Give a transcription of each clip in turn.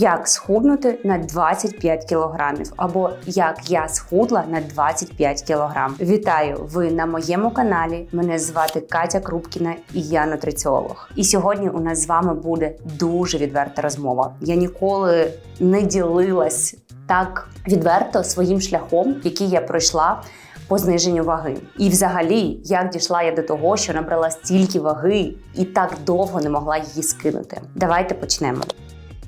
Як схуднути на 25 кілограмів, або як я схудла на 25 кілограм. Вітаю! Ви на моєму каналі. Мене звати Катя Крупкіна і я нутриціолог. І сьогодні у нас з вами буде дуже відверта розмова. Я ніколи не ділилась так відверто своїм шляхом, який я пройшла. По зниженню ваги, і взагалі, як дійшла я до того, що набрала стільки ваги і так довго не могла її скинути. Давайте почнемо.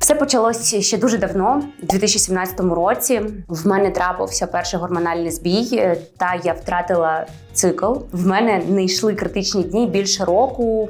Все почалось ще дуже давно, у 2017 році. В мене трапився перший гормональний збій, е, та я втратила цикл. В мене не йшли критичні дні більше року,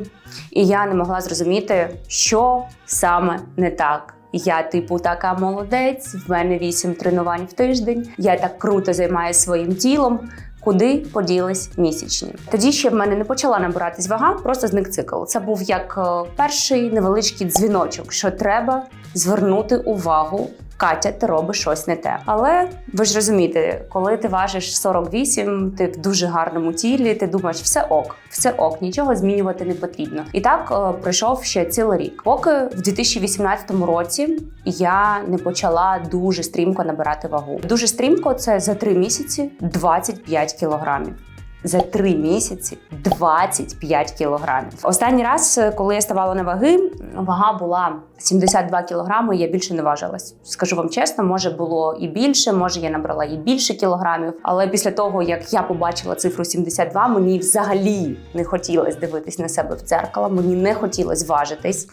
і я не могла зрозуміти, що саме не так. Я, типу, така молодець, в мене вісім тренувань в тиждень. Я так круто займаюся своїм тілом. Куди поділись місячні? Тоді ще в мене не почала набиратись вага, просто зник цикл. Це був як е, перший невеличкий дзвіночок, що треба звернути увагу. Катя, ти робиш щось не те. Але ви ж розумієте, коли ти важиш 48, ти в дуже гарному тілі, ти думаєш, все ок, все ок, нічого змінювати не потрібно. І так е, пройшов ще цілий рік. Поки в 2018 році я не почала дуже стрімко набирати вагу. Дуже стрімко це за три місяці 25 кілограмів. За три місяці 25 кілограмів. Останній раз, е, коли я ставала на ваги, вага була 72 кілограми. Я більше не важилась. Скажу вам чесно, може було і більше, може я набрала і більше кілограмів. Але після того, як я побачила цифру 72, мені взагалі не хотілося дивитись на себе в дзеркало, мені не хотілося важитись.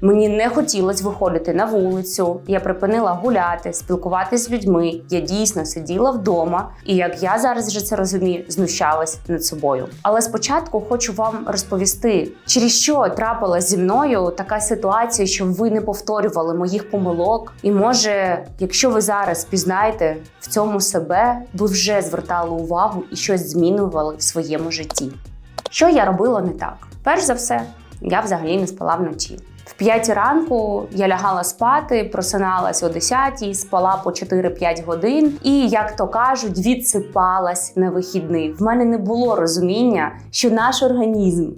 Мені не хотілося виходити на вулицю. Я припинила гуляти, спілкуватися з людьми. Я дійсно сиділа вдома, і як я зараз вже це розумію, знущалась над собою. Але спочатку хочу вам розповісти, через що трапилась зі мною така ситуація, щоб ви не повторювали моїх помилок. І може, якщо ви зараз пізнаєте в цьому себе, ви вже звертали увагу і щось змінювали в своєму житті. Що я робила не так? Перш за все, я взагалі не спала вночі. В 5 ранку я лягала спати, просиналась о 10, спала по 4-5 годин, і, як то кажуть, відсипалась на вихідний. В мене не було розуміння, що наш організм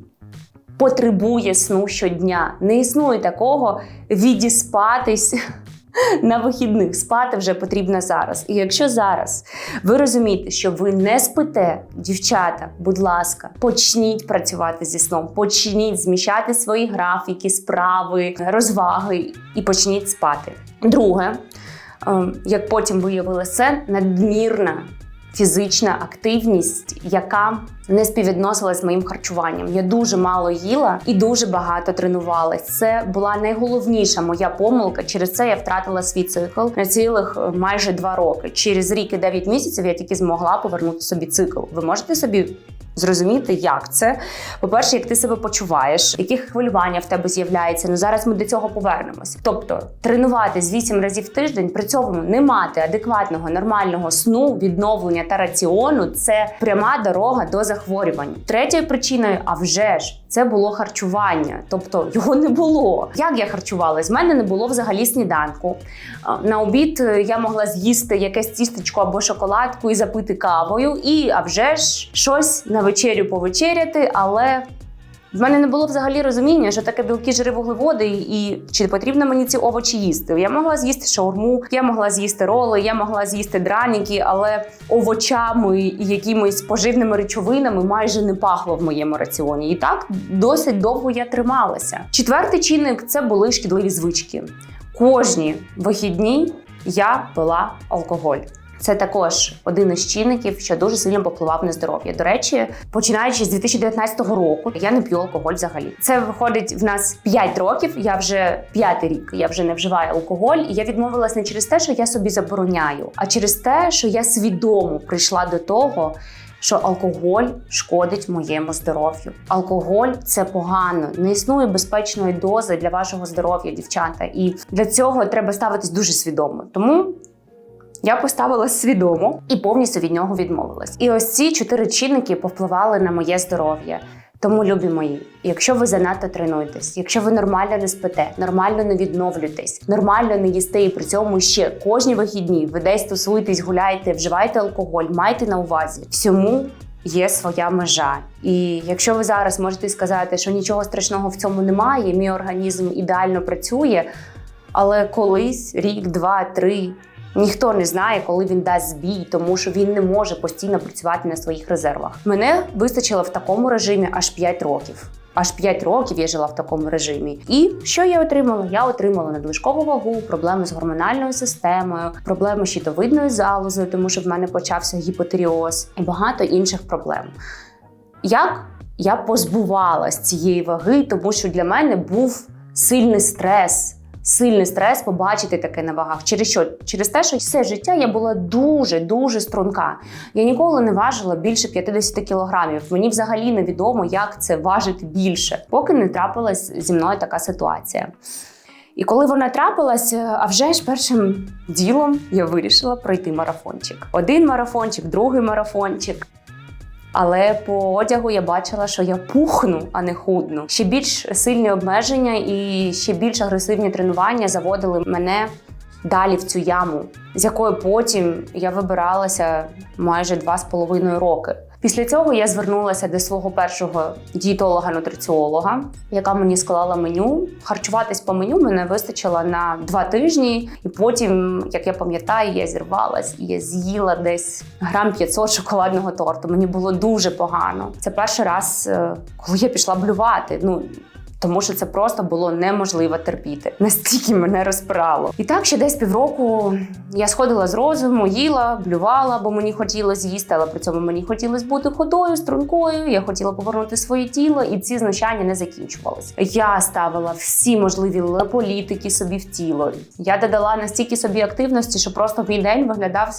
потребує сну щодня. Не існує такого відіспатись. На вихідних спати вже потрібно зараз. І якщо зараз ви розумієте, що ви не спите, дівчата, будь ласка, почніть працювати зі сном, почніть зміщати свої графіки, справи, розваги і почніть спати. Друге, ем, як потім виявилося, надмірна фізична активність, яка не співвідносилась з моїм харчуванням. Я дуже мало їла і дуже багато тренувалась. Це була найголовніша моя помилка. Через це я втратила свій цикл на цілих е, майже два роки. Через рік і дев'ять місяців я тільки змогла повернути собі цикл. Ви можете собі зрозуміти, як це. По-перше, як ти себе почуваєш, які хвилювання в тебе з'являється. Ну зараз ми до цього повернемось. Тобто тренуватись 8 разів в тиждень, при цьому не мати адекватного нормального сну, відновлення та раціону це пряма дорога до захворювань. Третьою причиною, а вже ж. Це було харчування, тобто його не було. Як я харчувалась? В мене не було взагалі сніданку. На обід е, я могла з'їсти якесь тістечко або шоколадку і запити кавою, і а вже ж щось на вечерю повечеряти, але в мене не було взагалі розуміння, що таке білки, жири, вуглеводи, і чи потрібно мені ці овочі їсти. Я могла з'їсти шаурму, я могла з'їсти роли, я могла з'їсти драніки, але овочами і якимись поживними речовинами майже не пахло в моєму раціоні. І так досить довго я трималася. Четвертий чинник це були шкідливі звички. Кожні вихідні я пила алкоголь. Це також один із чинників, що дуже сильно попливав на здоров'я. До речі, починаючи з 2019 року, я не п'ю алкоголь взагалі. Це виходить в нас 5 років. Я вже п'ятий рік. Я вже не вживаю алкоголь, і я відмовилась не через те, що я собі забороняю, а через те, що я свідомо прийшла до того. Що алкоголь шкодить моєму здоров'ю. Алкоголь це погано, не існує безпечної дози для вашого здоров'я, дівчата. І для цього треба ставитись дуже свідомо. Тому я поставила свідомо і повністю від нього відмовилась. І ось ці чотири чинники повпливали на моє здоров'я. Тому, любі мої, якщо ви занадто тренуєтесь, якщо ви нормально не спите, нормально не відновлюєтесь, нормально не їсте, і при цьому ще кожні вихідні ви десь тусуєтесь, гуляєте, вживаєте алкоголь, майте на увазі всьому. Є своя межа, і якщо ви зараз можете сказати, що нічого страшного в цьому немає, мій організм ідеально працює. Але колись, рік, два, три. Ніхто не знає, коли він дасть збій, тому що він не може постійно працювати на своїх резервах. Мене вистачило в такому режимі аж 5 років. Аж 5 років я жила в такому режимі. І що я отримала? Я отримала надлишкову вагу, проблеми з гормональною системою, проблеми з щитовидною залозою, тому що в мене почався гіпотеріоз і багато інших проблем. Як я позбувалась цієї ваги, тому що для мене був сильний стрес. Сильний стрес побачити таке на вагах. Через що? Через те, що все життя я була дуже дуже струнка. Я ніколи не важила більше 50 кілограмів. Мені взагалі невідомо, як це важити більше, поки не трапилась зі мною така ситуація. І коли вона трапилась, а вже ж першим ділом я вирішила пройти марафончик. Один марафончик, другий марафончик. Але по одягу я бачила, що я пухну, а не худну. Ще більш сильні обмеження і ще більш агресивні тренування заводили мене далі в цю яму, з якої потім я вибиралася майже два з половиною роки. Pісля цього я звернулася до свого першого дієтолога-нутриціолога, яка мені склала меню. Харчуватись по меню мене вистачило на два тижні, і потім, як я пам'ятаю, я зірвалась і я з'їла десь грам 500 шоколадного торту. Мені було дуже погано. Це перший раз, е, коли я пішла блювати. Ну тому що це просто було неможливо терпіти. Настільки мене розпирало. І так ще десь півроку я сходила з розуму, їла, блювала, бо мені хотілося їсти, але при цьому мені хотілося бути ходою, стрункою. Я хотіла повернути своє тіло, і ці знущання не закінчувалися. Я ставила всі можливі політики собі в тіло. Я додала настільки собі активності, що просто мій день виглядав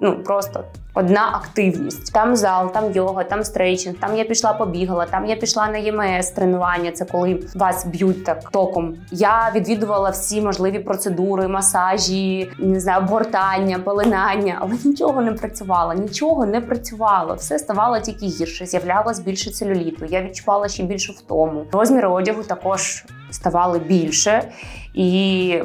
ну просто одна активність. Там зал, там йога, там стрейчинг, там я пішла побігала, там я пішла на ЄМС тренування. Це коли вас б'ють так током. Я відвідувала всі можливі процедури, масажі, не знаю, обгортання, полинання, але нічого не працювало, нічого не працювало. Все ставало тільки гірше. З'являлось більше целюліту. Я відчувала ще більшу втому. Розміри одягу також ставали більше, і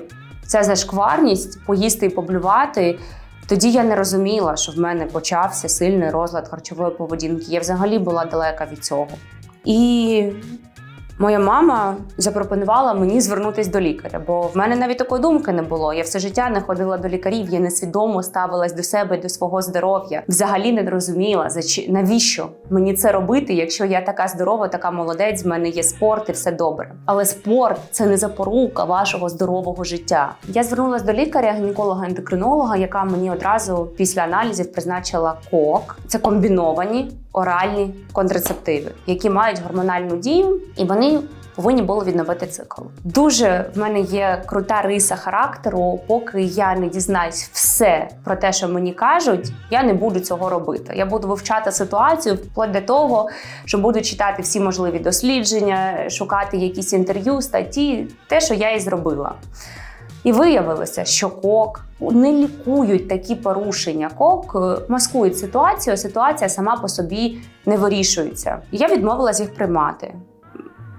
ця зашкварність поїсти і поблювати. Тоді я не розуміла, що в мене почався сильний розлад харчової поведінки. Я взагалі була далека від цього. І Моя мама запропонувала мені звернутися до лікаря, бо в мене навіть такої думки не було. Я все життя не ходила до лікарів, я несвідомо ставилась до себе, до свого здоров'я. Взагалі не розуміла, навіщо мені це робити, якщо я така здорова, така молодець, в мене є спорт і все добре. Але спорт це не запорука вашого здорового життя. Я звернулася до лікаря, гінеколога-ендокринолога, яка мені одразу після аналізів призначила кок. Це комбіновані оральні контрацептиви, які мають гормональну дію, і вони повинні були відновити цикл. Дуже в мене є крута риса характеру. Поки я не дізнаюсь все про те, що мені кажуть, я не буду цього робити. Я буду вивчати ситуацію вплоть до того, що буду читати всі можливі дослідження, шукати якісь інтерв'ю, статті, те, що я і зробила. І виявилося, що кок не лікують такі порушення. Кок е, маскують ситуацію, ситуація сама по собі не вирішується. І я відмовилась їх приймати.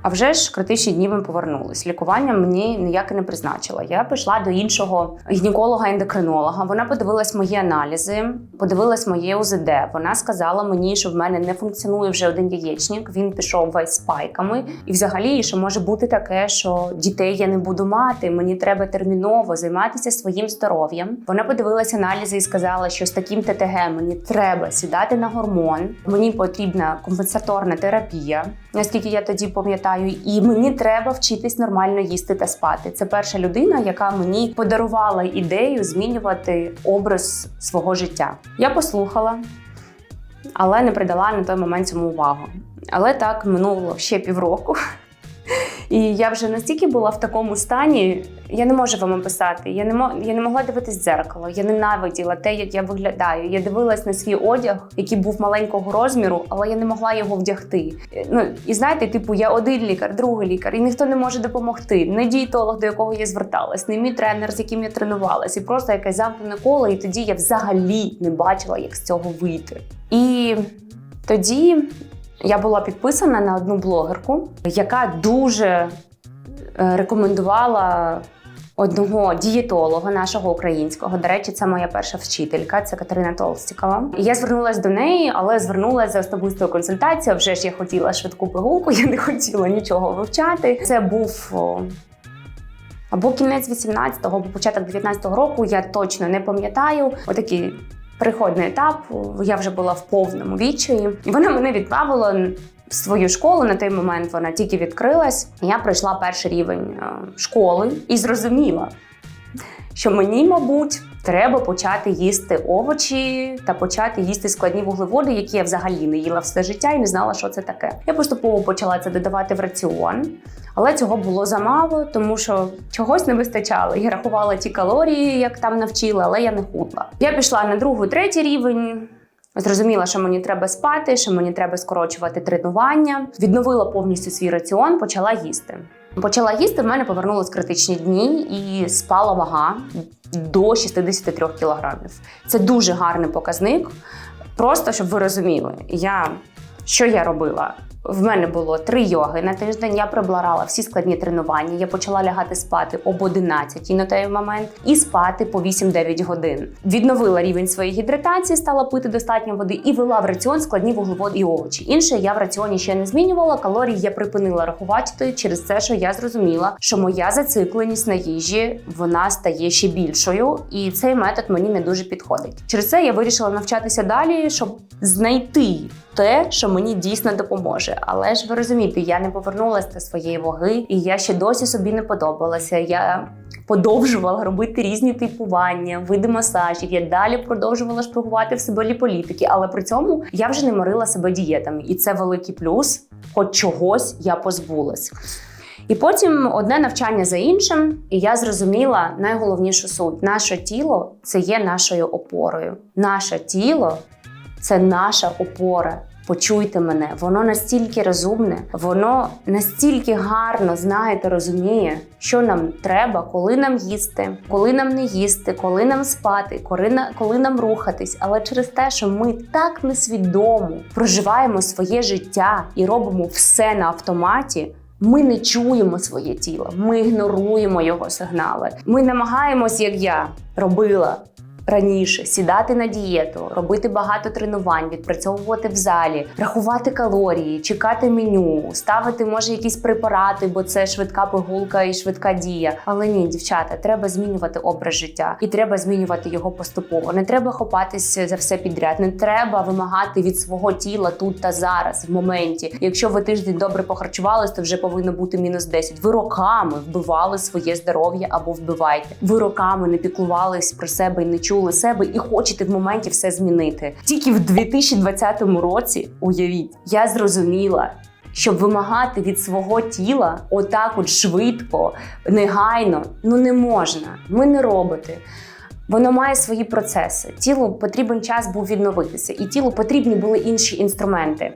А вже ж критичні дні ми повернулись. Лікування мені ніяке не призначила. Я пішла до іншого гінеколога-ендокринолога. Вона подивилась мої аналізи, подивилась моє УЗД. Вона сказала мені, що в мене не функціонує вже один яєчник. Він пішов весь спайками. І, взагалі, що може бути таке, що дітей я не буду мати. Мені треба терміново займатися своїм здоров'ям. Вона подивилась аналізи і сказала, що з таким ТТГ мені треба сідати на гормон. Мені потрібна компенсаторна терапія. Наскільки я тоді пам'ятаю і мені треба вчитись нормально їсти та спати. Це перша людина, яка мені подарувала ідею змінювати образ свого життя. Я послухала, але не придала на той момент цьому увагу. Але так минуло ще півроку. І я вже настільки була в такому стані, я не можу вам описати. Я не мо... я не могла дивитись в дзеркало. Я ненавиділа те, як я виглядаю. Я дивилась на свій одяг, який був маленького розміру, але я не могла його вдягти. Ну і знаєте, типу, я один лікар, другий лікар, і ніхто не може допомогти. Не дієтолог, до якого я зверталась, не мій тренер, з яким я тренувалась, і просто якесь замкнене коло. І тоді я взагалі не бачила, як з цього вийти. І тоді я була підписана на одну блогерку, яка дуже е, рекомендувала одного дієтолога нашого українського. До речі, це моя перша вчителька, це Катерина Толстікова. Я звернулася до неї, але звернулася за особистою консультацією. Вже ж я хотіла швидку пигулку, я не хотіла нічого вивчати. Це був або кінець 18-го, або початок 19-го року. Я точно не пам'ятаю. Отакий переходний етап. Я вже була в повному відчаї. І вона мене відправила свою школу. На той момент вона тільки відкрилась. Я пройшла перший рівень е, школи і зрозуміла, що мені, мабуть, треба почати їсти овочі та почати їсти складні вуглеводи, які я взагалі не їла все життя і не знала, що це таке. Я поступово почала це додавати в раціон, але цього було замало, тому що чогось не вистачало. Я рахувала ті калорії, як там навчила, але я не худла. Я пішла на другий, третій рівень. Зрозуміла, що мені треба спати, що мені треба скорочувати тренування. Відновила повністю свій раціон, почала їсти. Почала їсти, в мене повернулись критичні дні і спала вага до 63 кілограмів. Це дуже гарний показник. Просто щоб ви розуміли, я що я робила? В мене було три йоги на тиждень. Я прибрала всі складні тренування. Я почала лягати спати об 11 на той момент і спати по 8-9 годин. Відновила рівень своєї гідратації, стала пити достатньо води і вела в раціон складні вуглеводи і овочі. Інше я в раціоні ще не змінювала. Калорії я припинила рахувати через те, що я зрозуміла, що моя зацикленість на їжі вона стає ще більшою, і цей метод мені не дуже підходить. Через це я вирішила навчатися далі, щоб знайти те, що мені дійсно допоможе. Але ж ви розумієте, я не повернулася до своєї ваги, і я ще досі собі не подобалася. Я подовжувала робити різні типування, види масажів. Я далі продовжувала шпигувати в себе ліполітики, але при цьому я вже не морила себе дієтами, і це великий плюс. Хоч чогось я позбулась. І потім одне навчання за іншим, і я зрозуміла найголовнішу суть: наше тіло це є нашою опорою. Наше тіло це наша опора. Почуйте мене, воно настільки розумне, воно настільки гарно знає та розуміє, що нам треба, коли нам їсти, коли нам не їсти, коли нам спати, коли, на, коли нам рухатись. Але через те, що ми так несвідомо проживаємо своє життя і робимо все на автоматі. Ми не чуємо своє тіло, ми ігноруємо його сигнали. Ми намагаємось, як я робила раніше сідати на дієту, робити багато тренувань, відпрацьовувати в залі, рахувати калорії, чекати меню, ставити може якісь препарати, бо це швидка пигулка і швидка дія. Але ні, дівчата, треба змінювати образ життя і треба змінювати його поступово. Не треба хопатися за все підряд, не треба вимагати від свого тіла тут та зараз, в моменті. Якщо ви тиждень добре похарчувались, то вже повинно бути мінус 10. Ви роками вбивали своє здоров'я або вбивайте. Ви роками не піклувались про себе і не чули відчули себе і хочете в моменті все змінити. Тільки в 2020 році, уявіть, я зрозуміла. Щоб вимагати від свого тіла отак, от швидко, негайно, ну не можна. Ми не роботи. Воно має свої процеси. Тілу потрібен час був відновитися, і тілу потрібні були інші інструменти.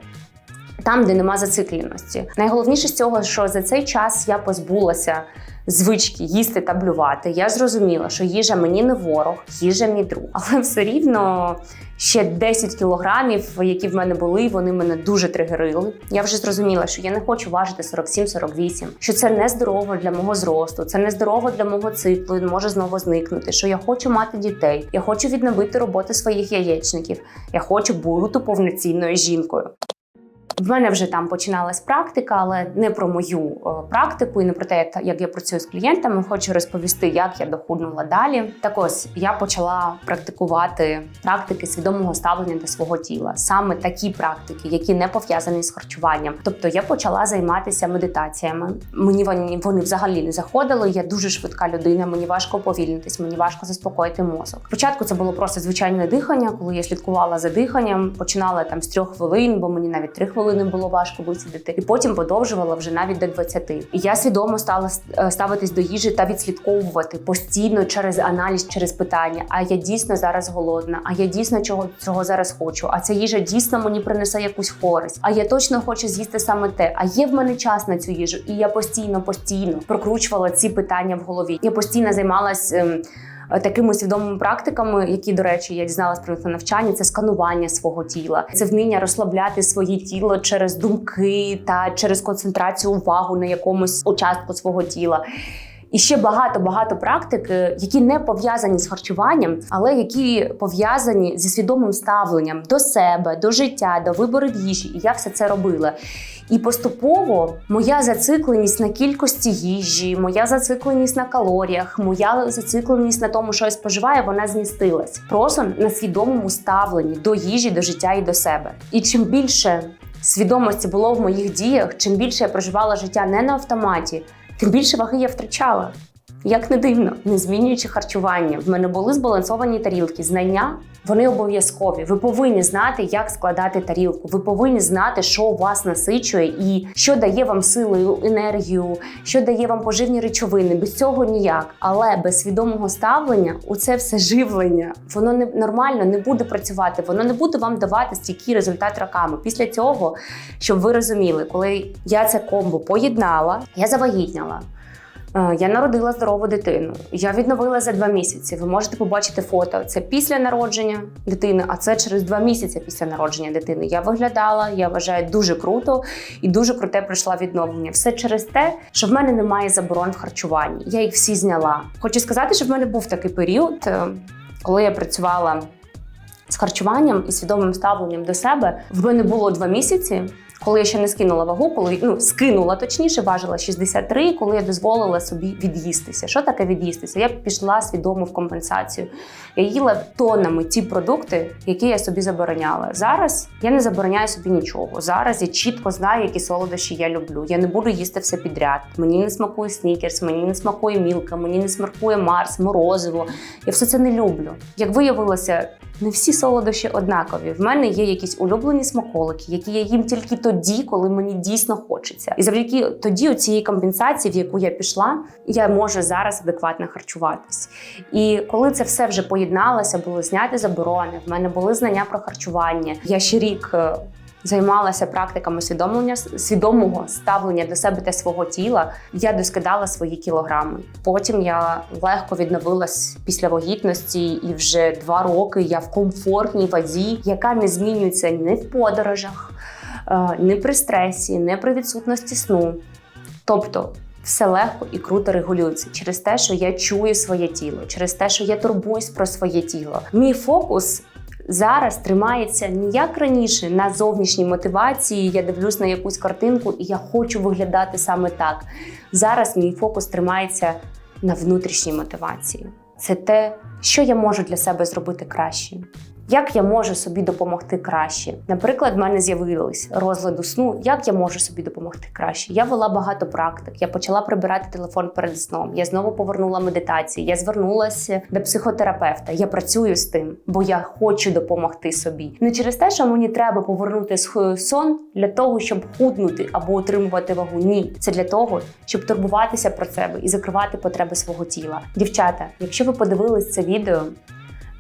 Там, де нема зацикленості. Найголовніше з цього, що за цей час я позбулася звички їсти та блювати, я зрозуміла, що їжа мені не ворог, їжа мій друг. Але все рівно ще 10 кілограмів, які в мене були, вони мене дуже тригерили. Я вже зрозуміла, що я не хочу важити 47-48, що це не здорово для мого зросту, це не здорово для мого циклу. Він може знову зникнути. Що я хочу мати дітей, я хочу відновити роботу своїх яєчників, я хочу бути повноцінною жінкою. В мене вже там починалась практика, але не про мою е, практику і не про те, як я працюю з клієнтами. Хочу розповісти, як я дохуднула далі. Так ось я почала практикувати практики свідомого ставлення до свого тіла, саме такі практики, які не пов'язані з харчуванням. Тобто я почала займатися медитаціями. Мені вони, вони взагалі не заходили. Я дуже швидка людина. Мені важко повільнитись, мені важко заспокоїти мозок. Спочатку це було просто звичайне дихання, коли я слідкувала за диханням, починала там з трьох хвилин, бо мені навіть три хвилини хвилин було важко висидіти, і потім подовжувала вже навіть до 20. І я свідомо стала е, ставитись до їжі та відслідковувати постійно через аналіз, через питання. А я дійсно зараз голодна, а я дійсно чого цього зараз хочу. А ця їжа дійсно мені принесе якусь користь. А я точно хочу з'їсти саме те. А є в мене час на цю їжу, і я постійно, постійно прокручувала ці питання в голові. Я постійно займалась. Ем, такими свідомими практиками, які, до речі, я дізналась про на навчанні, це сканування свого тіла, це вміння розслабляти своє тіло через думки та через концентрацію увагу на якомусь участку свого тіла. І ще багато багато практик, е, які не пов'язані з харчуванням, але які пов'язані зі свідомим ставленням до себе, до життя, до виборів їжі. І я все це робила. І поступово моя зацикленість на кількості їжі, моя зацикленість на калоріях, моя зацикленість на тому, що я споживаю, вона змістилась. Просто на свідомому ставленні до їжі, до життя і до себе. І чим більше свідомості було в моїх діях, чим більше я проживала життя не на автоматі, тим більше ваги я втрачала. Як не дивно, не змінюючи харчування, в мене були збалансовані тарілки. Знання вони обов'язкові. Ви повинні знати, як складати тарілку. Ви повинні знати, що вас насичує і що дає вам силу, енергію, що дає вам поживні речовини. Без цього ніяк. Але без свідомого ставлення у це все живлення, воно не нормально не буде працювати. Воно не буде вам давати стійкий результат роками. Після цього, щоб ви розуміли, коли я це комбо поєднала, я завагітняла. Е, Я народила здорову дитину. Я відновила за два місяці. Ви можете побачити фото. Це після народження дитини, а це через два місяці після народження дитини. Я виглядала, я вважаю, дуже круто і дуже круте пройшла відновлення. Все через те, що в мене немає заборон в харчуванні. Я їх всі зняла. Хочу сказати, що в мене був такий період, е, коли я працювала з харчуванням і свідомим ставленням до себе. В мене було два місяці. Коли я ще не скинула вагу, коли ну скинула точніше, важила 63, коли я дозволила собі від'їстися. Що таке від'їстися? Я пішла свідомо в компенсацію. Я їла тоннами ті продукти, які я собі забороняла. Зараз я не забороняю собі нічого. Зараз я чітко знаю, які солодощі я люблю. Я не буду їсти все підряд. Мені не смакує снікерс, мені не смакує мілка, мені не смакує Марс, морозиво. Я все це не люблю. Як виявилося, не всі солодощі однакові. В мене є якісь улюблені смаколики, які я їм тільки тоді, коли мені дійсно хочеться. І завдяки тоді цієї компенсації, в яку я пішла, я можу зараз адекватно харчуватись. І коли це все вже поєдналося, були зняті заборони. В мене були знання про харчування. Я ще рік. е, Займалася практиками свідомлення свідомого ставлення до себе та свого тіла. Я доскидала свої кілограми. Потім я легко відновилась після вагітності, і вже два роки я в комфортній вазі, яка не змінюється ні в подорожах, е, ні при стресі, ні при відсутності сну. Тобто все легко і круто регулюється через те, що я чую своє тіло, через те, що я турбуюсь про своє тіло. Мій фокус. Зараз тримається не як раніше на зовнішній мотивації. Я дивлюсь на якусь картинку, і я хочу виглядати саме так. Зараз мій фокус тримається на внутрішній мотивації. Це те, що я можу для себе зробити краще. Як я можу собі допомогти краще? Наприклад, в мене з'явились розладу сну. Як я можу собі допомогти краще? Я вела багато практик. Я почала прибирати телефон перед сном. Я знову повернула медитації. Я звернулася до психотерапевта. Я працюю з тим, бо я хочу допомогти собі. Не через те, що мені треба повернути сон для того, щоб худнути або утримувати вагу. Ні, це для того, щоб турбуватися про себе і закривати потреби свого тіла. Дівчата, якщо ви подивились це відео.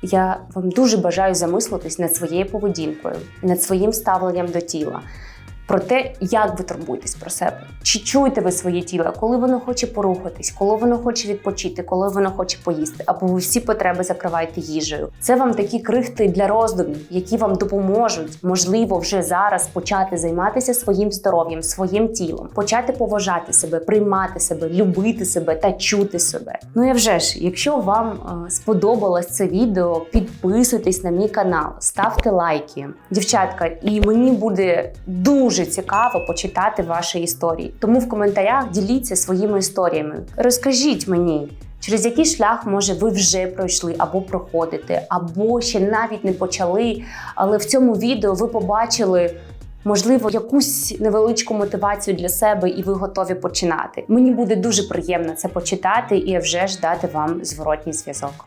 Я вам дуже бажаю замислитись над своєю поведінкою, над своїм ставленням до тіла, про те, як ви турбуєтесь про себе. Чи чуєте ви своє тіло, коли воно хоче порухатись, коли воно хоче відпочити, коли воно хоче поїсти, або ви всі потреби закриваєте їжею. Це вам такі крихти для роздумів, які вам допоможуть, можливо, вже зараз почати займатися своїм здоров'ям, своїм тілом, почати поважати себе, приймати себе, любити себе та чути себе. Ну і вже ж, якщо вам е, сподобалось це відео, підписуйтесь на мій канал, ставте лайки, дівчатка, і мені буде дуже цікаво почитати ваші історії. Тому в коментарях діліться своїми історіями. Розкажіть мені. Через який шлях, може, ви вже пройшли або проходите, або ще навіть не почали, але в цьому відео ви побачили можливо, якусь невеличку мотивацію для себе, і ви готові починати. Мені буде дуже приємно це почитати і вже ж дати вам зворотній зв'язок.